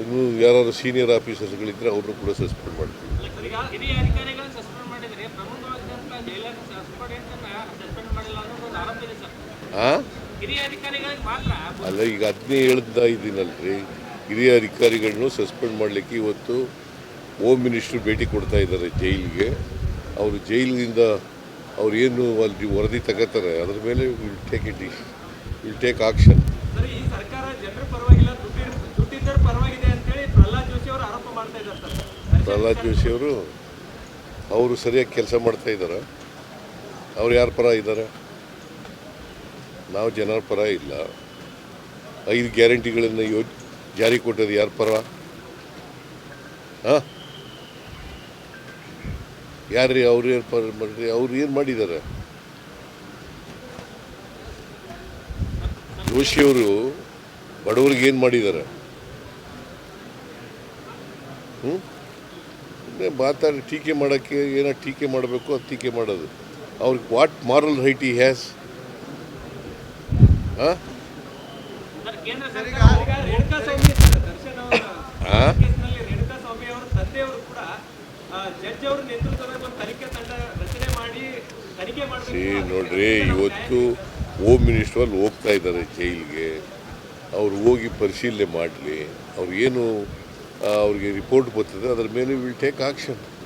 ಇನ್ನು ಯಾರಾದ್ರು ಸೀನಿಯರ್ ಆಫೀಸರ್ಸ್ಗಳಿದ್ದರೆ ಅವ್ರನ್ನೂ ಕೂಡ ಸಸ್ಪೆಂಡ್ ಮಾಡ್ತೀವಿ. ಅಲ್ಲ ಈಗ ಅದನ್ನೇ ಹೇಳ್ತಾ ಇದ್ದೀನಲ್ರಿ ಹಿರಿಯ ಅಧಿಕಾರಿಗಳನ್ನು ಸಸ್ಪೆಂಡ್ ಮಾಡಲಿಕ್ಕೆ ಇವತ್ತು ಹೋಮ್ ಮಿನಿಸ್ಟ್ರು ಭೇಟಿ ಕೊಡ್ತಾ ಇದ್ದಾರೆ ಜೈಲಿಗೆ. ಅವರು ಜೈಲಿನಿಂದ ಅವ್ರು ಏನು ಅಲ್ಲಿ ವರದಿ ತಗೋತಾರೆ ಅದ್ರ ಮೇಲೆ will take it will take action Prahlad Joshi ಅವರು ಅವರು ಸರಿಯಾಗಿ ಕೆಲಸ ಮಾಡ್ತಾ ಇದ್ದಾರೆ. ಅವ್ರು ಯಾರ ಪರ ಇದ್ದಾರೆ? ನಾವು ಜನರ ಪರ ಇಲ್ಲ. ಐದು ಗ್ಯಾರಂಟಿಗಳನ್ನು ಯೋ, ಜಾರಿ ಕೊಟ್ಟದ್ದು ಯಾರ ಪರ? ಹಾಂ? ಯಾರ್ರಿ ಅವ್ರು ಏನು ಪರ ಮಾಡ್ರಿ ಅವ್ರು ಏನು ಮಾಡಿದ್ದಾರೆ? ಜೋಶಿಯವರು ಬಡವರಿಗೆ ಏನು ಮಾಡಿದ್ದಾರೆ? ಹ್ಞೂ ಮಾತಾಡಿ ಟೀಕೆ ಮಾಡೋಕ್ಕೆ ಏನೋ ಟೀಕೆ ಮಾಡಬೇಕು ಅದು ಟೀಕೆ ಮಾಡೋದು. ಅವ್ರಿಗೆ what moral right he has ನೋಡ್ರಿ ಇವತ್ತು ಹೋಮ್ ಮಿನಿಸ್ಟರ್ ಅಲ್ಲಿ ಹೋಗ್ತಾ ಇದ್ದಾರೆ ಜೈಲಿಗೆ. ಅವ್ರು ಹೋಗಿ ಪರಿಶೀಲನೆ ಮಾಡಲಿ. ಅವ್ರು ಏನು ಆ, ಅವ್ರಿಗೆ ರಿಪೋರ್ಟ್ ಬರ್ತದೆ. ಅದರ ಮೇಲೆ ವಿಲ್ ಟೇಕ್ ಆಕ್ಷನ್